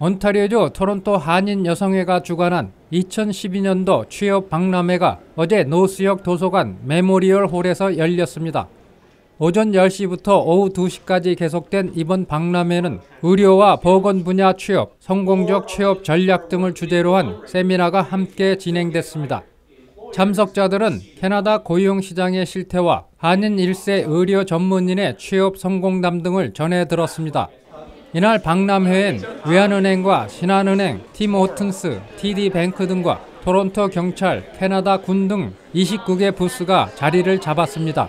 온타리오주 토론토 한인 여성회가 주관한 2012년도 취업 박람회가 어제 노스역 도서관 메모리얼 홀에서 열렸습니다. 오전 10시부터 오후 2시까지 계속된 이번 박람회는 의료와 보건 분야 취업, 성공적 취업 전략 등을 주제로 한 세미나가 함께 진행됐습니다. 참석자들은 캐나다 고용시장의 실태와 한인 1세 의료 전문인의 취업 성공담 등을 전해 들었습니다. 이날 박람회엔 외환은행과 신한은행, 팀호튼스, TD뱅크 등과 토론토 경찰, 캐나다 군 등 29개 부스가 자리를 잡았습니다.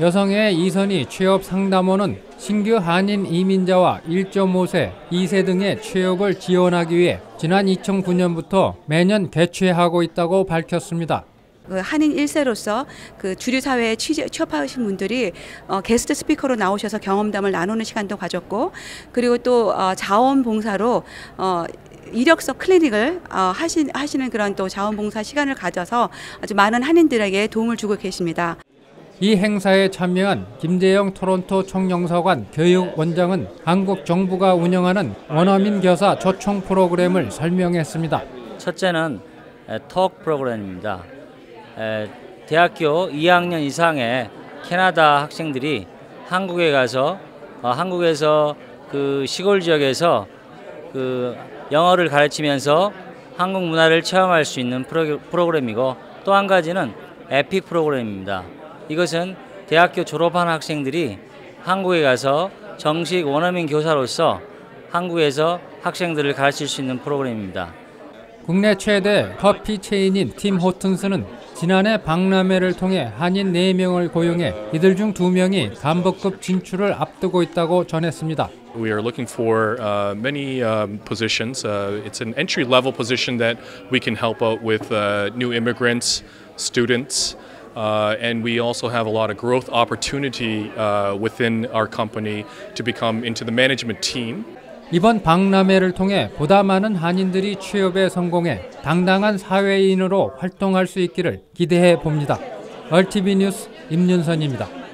여성의 이선희 취업 상담원은 신규 한인 이민자와 1.5세, 2세 등의 취업을 지원하기 위해 지난 2009년부터 매년 개최하고 있다고 밝혔습니다. 그 한인 1세로서 그 주류 사회에 취재, 취업하신 분들이 어, 게스트 스피커로 나오셔서 경험담을 나누는 시간도 가졌고 그리고 또 어, 자원봉사로 어, 이력서 클리닉을 어, 하신, 하시는 그런 또 자원봉사 시간을 가져서 아주 많은 한인들에게 도움을 주고 계십니다. 이 행사에 참여한 김재영 토론토 총영사관 교육원장은 한국 정부가 운영하는 원어민 교사 초청 프로그램을 설명했습니다. 첫째는 톡 프로그램입니다. 에, 대학교 2학년 이상의 캐나다 학생들이 한국에 가서 어, 한국에서 그 시골 지역에서 그 영어를 가르치면서 한국 문화를 체험할 수 있는 프로, 프로그램이고 또 한 가지는 에픽 프로그램입니다. 이것은 대학교 졸업한 학생들이 한국에 가서 정식 원어민 교사로서 한국에서 학생들을 가르칠 수 있는 프로그램입니다. 국내 최대 커피 체인인 팀 호튼스는 지난해 박람회를 통해 한인 4명을 고용해 이들 중 2명이 간부급 진출을 앞두고 있다고 전했습니다. We are looking for uh, many um, positions. Uh, it's an entry level position that we can help out with uh, new immigrants, students, uh, and we also have a lot of growth opportunity uh, within our company to become into the management team. 이번 박람회를 통해 보다 많은 한인들이 취업에 성공해 당당한 사회인으로 활동할 수 있기를 기대해 봅니다. 얼티비 뉴스 임윤선입니다.